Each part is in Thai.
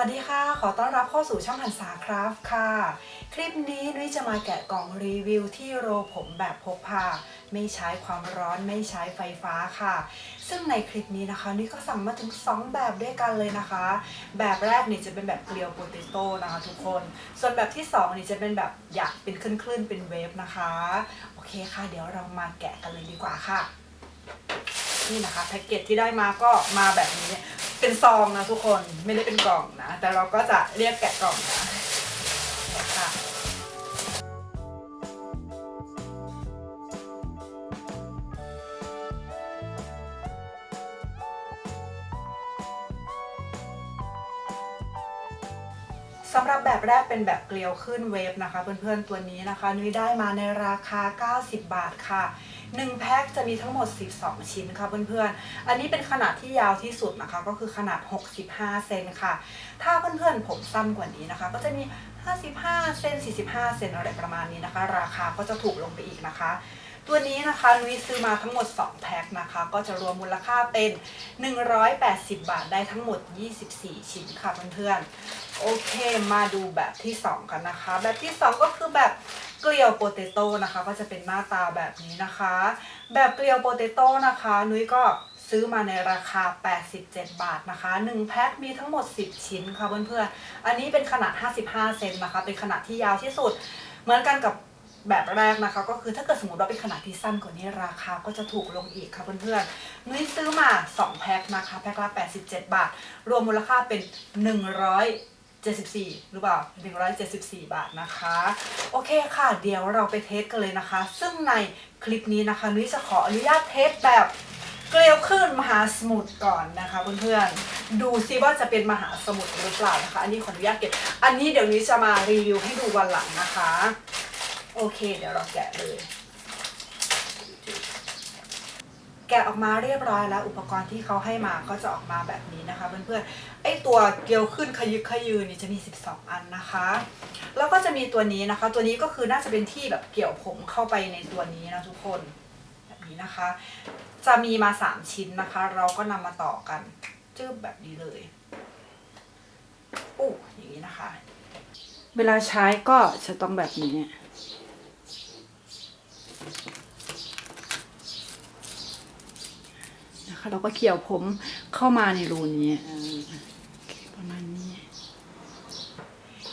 วัสดีค่ะ ขอต้อนรับเข้าสู่ช่องหันษาคราฟค่ะ คลิปนี้นุ้ยจะมาแกะกล่องรีวิวที่โรผมแบบพกพา ไม่ใช้ความร้อนไม่ใช้ไฟฟ้าค่ะ ซึ่งในคลิปนี้นะคะนุ้ยก็สั่งมาถึง 2 แบบด้วยกันเลยนะคะ แบบแรกนี่จะเป็นแบบเกลียวโปเตโต้นะคะทุกคน ส่วนแบบที่ 2 นี่จะเป็นแบบอยากเป็นคลื่นๆเป็นเวฟนะคะ โอเคค่ะ เดี๋ยวเรามาแกะกันเลยดีกว่าค่ะนี่นะคะแพ็กเกจที่ได้มาก็มาแบบนี้ เป็นซองนะทุกคนไม่ได้เป็นกล่องนะ แต่เราก็จะเรียกแกะกล่องนะค่ะสำหรับแบบแรกเป็นแบบเกลียวขึ้นเวฟนะคะ เพื่อนๆตัวนี้นะคะ นุ้ยได้มาในราคา 90 บาทค่ะ 1แพ็คจะมีทั้งหมด 12 ชิ้นค่ะเพื่อนๆ อันนี้เป็นขนาดที่ยาวที่สุดนะคะก็คือขนาด 65 เซนค่ะ ถ้าเพื่อนๆผมสั้นกว่านี้นะคะ ก็จะมี 55 เซน45 เซนอะไรประมาณนี้นะคะ ราคาก็จะถูกลงไปอีกนะคะ ตัวนี้นะคะนุ้ยซื้อมาทั้งหมด 2 แพ็คนะคะ ก็จะรวมมูลค่าเป็น 180 บาทได้ทั้งหมด 24 ชิ้นค่ะเพื่อนๆ โอเคมาดูแบบที่ 2 กันนะคะ แบบที่ 2 ก็คือแบบเกลียวโปเตโต้นะคะ ก็จะเป็นหน้าตาแบบนี้นะคะ แบบเกลียวโปเตโต้นะคะ นุ้ยก็ซื้อมาในราคา 87 บาทนะคะ 1 แพ็คมีทั้งหมด 10 ชิ้นค่ะเพื่อนๆ อันนี้เป็นขนาด 55 เซนนะคะ เป็นขนาดที่ยาวที่สุด เหมือนกันกับ แบบแรกนะคะ ก็คือถ้าเกิดสมมติว่าเป็นขนาดที่สั้นกว่านี้ราคาก็จะถูกลงอีกค่ะเพื่อนๆนุ้ยซื้อมา 2 แพ็คนะคะแพ็คละ87 บาท รวมมูลค่าเป็น174หรือเปล่า 174 บาทนะคะ โอเคค่ะ เดี๋ยวเราไปเทสกันเลยนะคะ ซึ่งในคลิปนี้นะคะนุ้ยจะขออนุญาตเทสแบบเกลียวขึ้นมหาสมุทรก่อนนะคะเพื่อนๆ ดูซิว่าจะเป็นมหาสมุทรหรือเปล่านะคะ อันนี้ขออนุญาตเก็บ อันนี้เดี๋ยวนุ้จะมารีวิวให้ดูวันหลังนะคะ โอเค เดี๋ยวเราแกะเลย แกะออกมาเรียบร้อยแล้ว อุปกรณ์ที่เขาให้มาก็จะออกมาแบบนี้นะคะ เพื่อนๆไอตัวเกลียวขึ้นขยึกขยืนนี่จะมี 12 อันนะคะ แล้วก็จะมีตัวนี้นะคะ ตัวนี้ก็คือน่าจะเป็นที่แบบเกี่ยวผมเข้าไปในตัวนี้นะทุกคนแบบนี้นะคะ จะมีมา 3 ชิ้นนะคะ เราก็นำมาต่อกันจืบแบบนี้เลยอู้อย่างนี้นะคะ เวลาใช้ก็จะต้องแบบนี้ นะคะ เราก็เกี่ยวผมเข้ามาในรูนี้เคประมาณนี้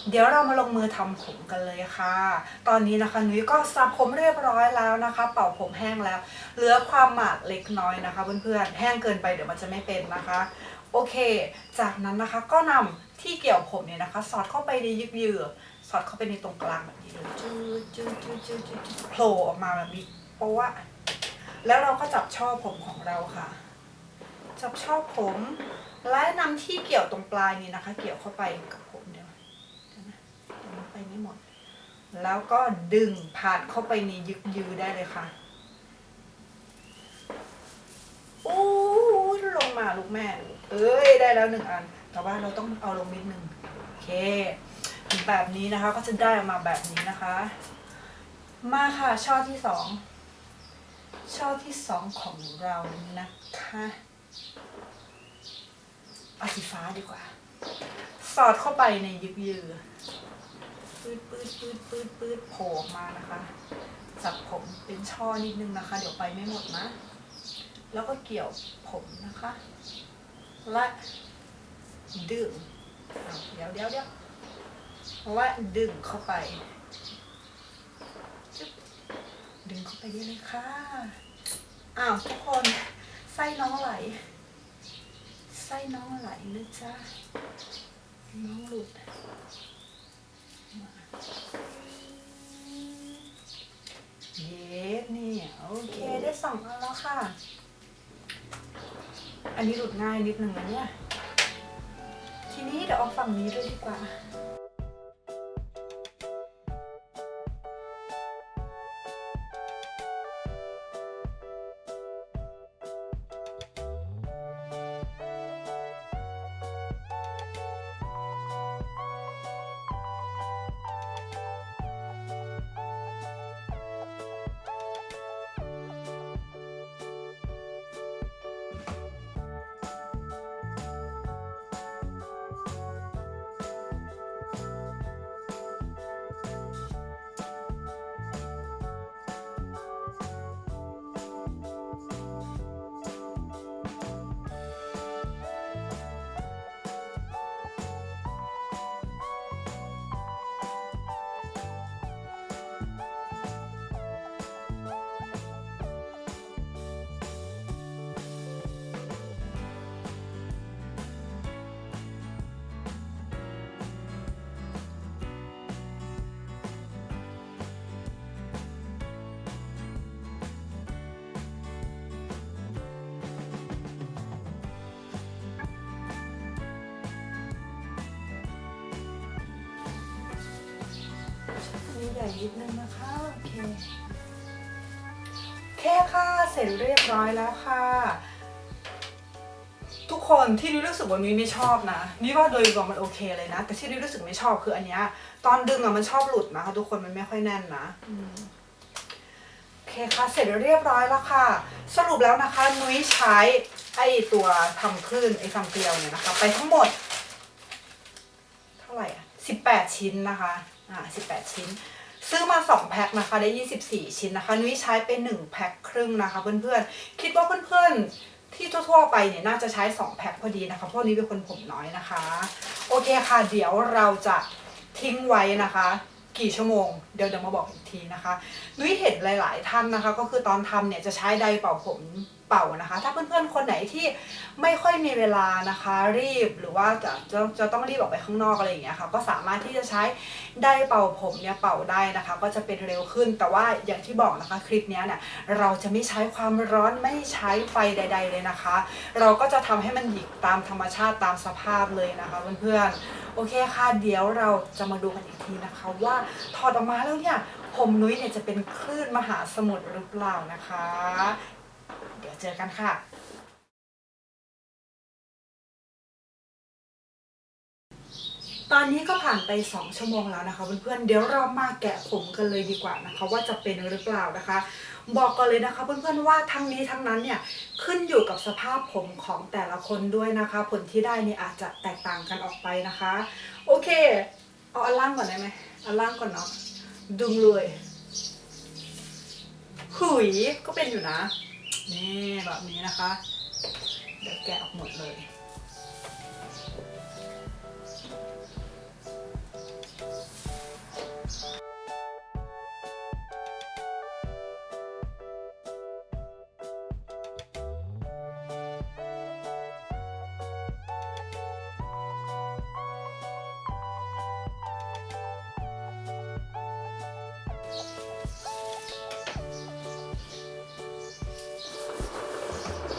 เดี๋ยวเรามาลงมือทำผมกันเลยค่ะ ตอนนี้นะคะนุ้ยก็สระผมเรียบร้อยแล้วนะคะ เป่าผมแห้งแล้ว เหลือความหมาดเล็กน้อยนะคะ เพื่อนๆ แห้งเกินไปเดี๋ยวมันจะไม่เป็นนะคะ โอเค จากนั้นนะคะก็นำที่เกี่ยวผมเนี่ยนะคะ สอดเข้าไปในยึกยือสอดเข้าไปในตรงกลางแบบนี้เลยจืดจืดจืดจืดจืดจืดโผล่ออกมาแบบนี้เพราะว่าแล้วเราก็จับช่อผมของเราค่ะ จับช่อผม และนำที่เกี่ยวตรงปลายนี้นะคะ เกี่ยวเข้าไปกับผมเดี๋ยวนะเดี๋ยวมันไปไม่หมด แล้วก็ดึงผ่านเข้าไปในยึกยือได้เลยค่ะอู้ลงมาลูกแม่ เอ้ยได้แล้วหนึ่งอัน แต่ว่าเราต้องเอาลงนิดนึงโอเค แบบนี้นะคะก็จะได้ออกมาแบบนี้นะคะ มาค่ะช่อที่สองช่อที่สองของเรานะคะ เอาสีฟ้าดีกว่า สอดเข้าไปในยึกยือปืดปืดปืดปืดปืดโผล่ออกมานะคะ จับผมเป็นช่อนิดนึงนะคะ เดี๋ยวไปไม่หมดนะ แล้วก็เกี่ยวผมนะคะ และดึงเดี๋ยวเดี๋ยวเดี๋ยวและดึงเข้าไป ดึงเข้าไปเยอะเลยค่ะ อ้าวทุกคน ไส้น้องไหล ไส้น้องไหลเลยจ้าน้องหลุดมาเย้เนี่ย โอเคได้สองอันแล้วค่ะ อันนี้หลุดง่ายนิดนึงนะเนี่ย ทีนี้เดี๋ยวเอาฝั่งนี้ด้วยดีกว่า นิดนึงนะคะโอเคแค่ค่ะเสร็จเรียบร้อยแล้วค่ะ ทุกคนที่นี่รู้สึกว่านี้ไม่ชอบนะนี่ว่าโดยรวมมันโอเคเลยนะ แต่ที่นี่รู้สึกไม่ชอบคืออันเนี้ยตอนดึงอะมันชอบหลุดนะคะทุกคนมันไม่ค่อยแน่นนะโอเคค่ะเสร็จเรียบร้อยแล้วค่ะ สรุปแล้วนะคะนุ้ยใช้ไอตัวทำคลื่นไอทำเกลียวเนี่ยนะคะ ไปทั้งหมด เท่าไหร่อะ18 ชิ้นนะคะอ่า18 ชิ้น ซื้อมา 2 แพ็คนะคะได้ 24 ชิ้นนะคะ นุ้ยใช้ไป1แพ็คครึ่งนะคะ เพื่อนๆ คิดว่าเพื่อนๆ ที่ทั่วๆ ไปเนี่ยน่าจะใช้ 2 แพ็คพอดีนะคะพราะนี้เป็นคนผมน้อยนะคะ โอเคค่ะ เดี๋ยวเราจะทิ้งไว้นะคะ กี่ชั่วโมง เดี๋ยวเดี๋ยวมาบอกอีกทีนะคะ นุ้ยเห็นหลาย ๆ ท่านนะคะ ก็คือตอนทำเนี่ยจะใช้ไดร์เป่าผม เป่านะคะ ถ้าเพื่อนๆคนไหนที่ไม่ค่อยมีเวลานะคะ รีบหรือว่าจะจะจะต้องรีบออกไปข้างนอกอะไรอย่างเงี้ยค่ะ ก็สามารถที่จะใช้ไดร์เป่าผมเนี่ยเป่าได้นะคะ ก็จะเป็นเร็วขึ้น แต่ว่าอย่างที่บอกนะคะคลิปเนี้ยเนี่ยเราจะไม่ใช้ความร้อนไม่ใช้ไฟใด ๆ เลยนะคะ เราก็จะทำให้มันหยิกตามธรรมชาติตามสภาพเลยนะคะเพื่อนๆโอเคค่ะเดี๋ยวเราจะมาดูกันอีกทีนะคะ ว่าถอดออกมาแล้วเนี่ยผมนุ้ยเนี่ยจะเป็นคลื่นมหาสมุทรหรือเปล่านะคะ เดี๋ยวเจอกันค่ะตอนนี้ก็ผ่านไป 2 ชั่วโมงแล้วนะคะเพื่อนๆเดี๋ยวเรามาแกะผมกันเลยดีกว่านะคะ ว่าจะเป็นหรือเปล่านะคะ บอกกันเลยนะคะเพื่อนๆว่าทั้งนี้ทั้งนั้นเนี่ยขึ้นอยู่กับสภาพผมของแต่ละคนด้วยนะคะ ผลที่ได้เนี่ยอาจจะแตกต่างกันออกไปนะคะ โอเค เอาอันล่างก่อนได้ไหมอันล่างก่อนเนาะดึงเลยหุยก็เป็นอยู่นะ นี่แบบนี้นะคะ เดี๋ยวแกะออกหมดเลย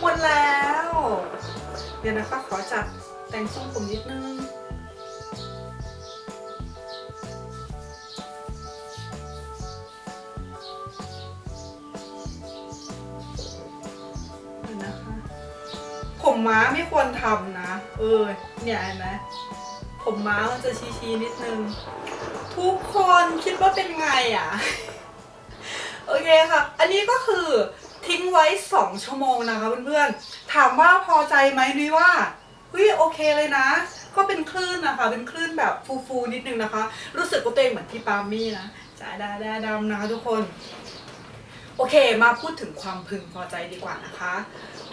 หมดแล้ว เดี๋ยวนะคะขอจัดแต่งทรงผมนิดนึงนะคะผมม้าไม่ควรทำนะ เออ เนี่ยเห็นไหมผมม้ามันจะชี้ๆนิดนึง ทุกคนคิดว่าเป็นไงอะ โอเคค่ะ อันนี้ก็คือ ทิ้งไว้ 2 ชั่วโมงนะคะเพื่อนๆ ถามว่าพอใจไหมนุ้ยว่าเฮ้ยโอเคเลยนะ ก็เป็นคลื่นนะคะ เป็นคลื่นแบบฟูๆนิดนึงนะคะ รู้สึกว่าตัวเองเหมือนพี่ปามี่นะจ้าดาดาดำนะคะทุกคน โอเคมาพูดถึงความพึงพอใจดีกว่านะคะ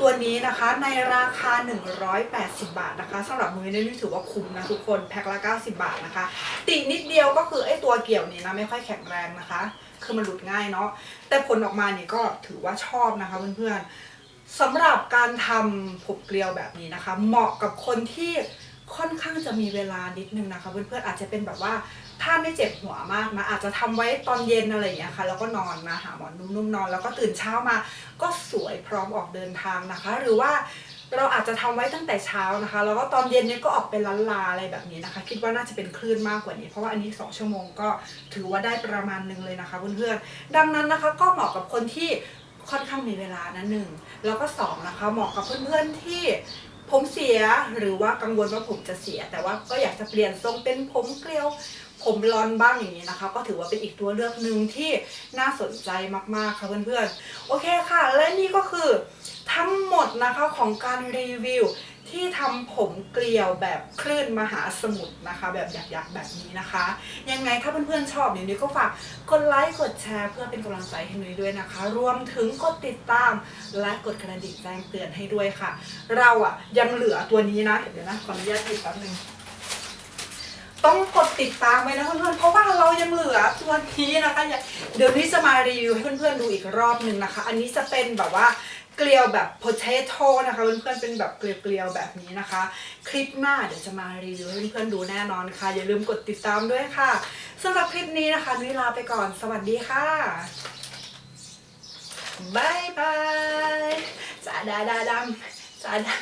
ตัวนี้นะคะในราคา 180 บาทนะคะสำหรับมือเนี่ยนี่ถือว่าคุ้มนะทุกคนแพ็คละ 90 บาทนะคะ ตินิดเดียวก็คือไอ้ตัวเกี่ยวนี้นะไม่ค่อยแข็งแรงนะคะ คือมันหลุดง่ายเนาะแต่ผลออกมานี่ก็ถือว่าชอบนะคะเพื่อนๆสำหรับการทำผมเกลียวแบบนี้นะคะ เหมาะกับคนที่ ค่อนข้างจะมีเวลานิดนึงนะคะเพื่อนๆอาจจะเป็นแบบว่าถ้าไม่เจ็บหัวมากนะอาจจะทำไว้ตอนเย็นอะไรอย่างเงี้ยค่ะแล้วก็นอนนะหาหมอนนุ่มๆนอน แล้วก็ตื่นเช้ามาก็สวยพร้อมออกเดินทางนะคะ หรือว่าเราอาจจะทำไว้ตั้งแต่เช้านะคะ แล้วก็ตอนเย็นเนี่ยก็ออกเป็นล้านลาอะไรแบบนี้นะคะ คิดว่าน่าจะเป็นคลื่นมากกว่านี้ เพราะว่าอันนี้ 2 ชั่วโมงก็ถือว่าได้ประมาณนึงเลยนะคะเพื่อนๆดังนั้นนะคะก็เหมาะกับคนที่ค่อนข้างมีเวลานะหนึ่งแล้วก็สองนะคะเหมาะกับเพื่อนๆที่ ผมเสียหรือว่ากังวลว่าผมจะเสีย แต่ว่าก็อยากจะเปลี่ยนทรงเป็นผมเกลียว ผมบลอนบ้างอย่างนี้นะคะ ก็ถือว่าเป็นอีกตัวเลือกหนึ่งที่น่าสนใจมากๆค่ะเพื่อนๆโอเคค่ะ และนี่ก็คือทั้งหมดนะคะของการรีวิว ที่ทำผมเกลียวแบบคลื่นมหาสมุทรนะคะ แบบหยักๆแบบนี้นะคะ ยังไงถ้าเพื่อนๆชอบเนี่ยนุ้ก็ฝากกดไลค์กดแชร์เพื่อเป็นกำลังใจให้นุ้ยด้วยนะคะ รวมถึงกดติดตามและกดกระดิ่งแจ้งเตือนให้ด้วยค่ะ เราอะยังเหลือตัวนี้นะ เดี๋ยวนะขออนุญาตหยิบแป๊บนึงต้องกดติดตามไว้นะเพื่อนๆ เพราะว่าเรายังเหลือตัวนี้นะคะอย่เดี๋ยวนี้จะมารีวิวให้เพื่อนๆดูอีกรอบหนึ่งนะคะ อันนี้จะเป็นแบบว่า เกลียวแบบ potato นะคะเพื่อนๆเป็นแบบเกลียวๆแบบนี้นะคะ คลิปหน้าเดี๋ยวจะมารีวิวให้เพื่อนๆดูแน่นอนค่ะ อย่าลืมกดติดตามด้วยค่ะสำหรับคลิปนี้นะคะนุ้ยลาไปก่อนสวัสดีค่ะบายบายจ้าดาดาดำจ้าดา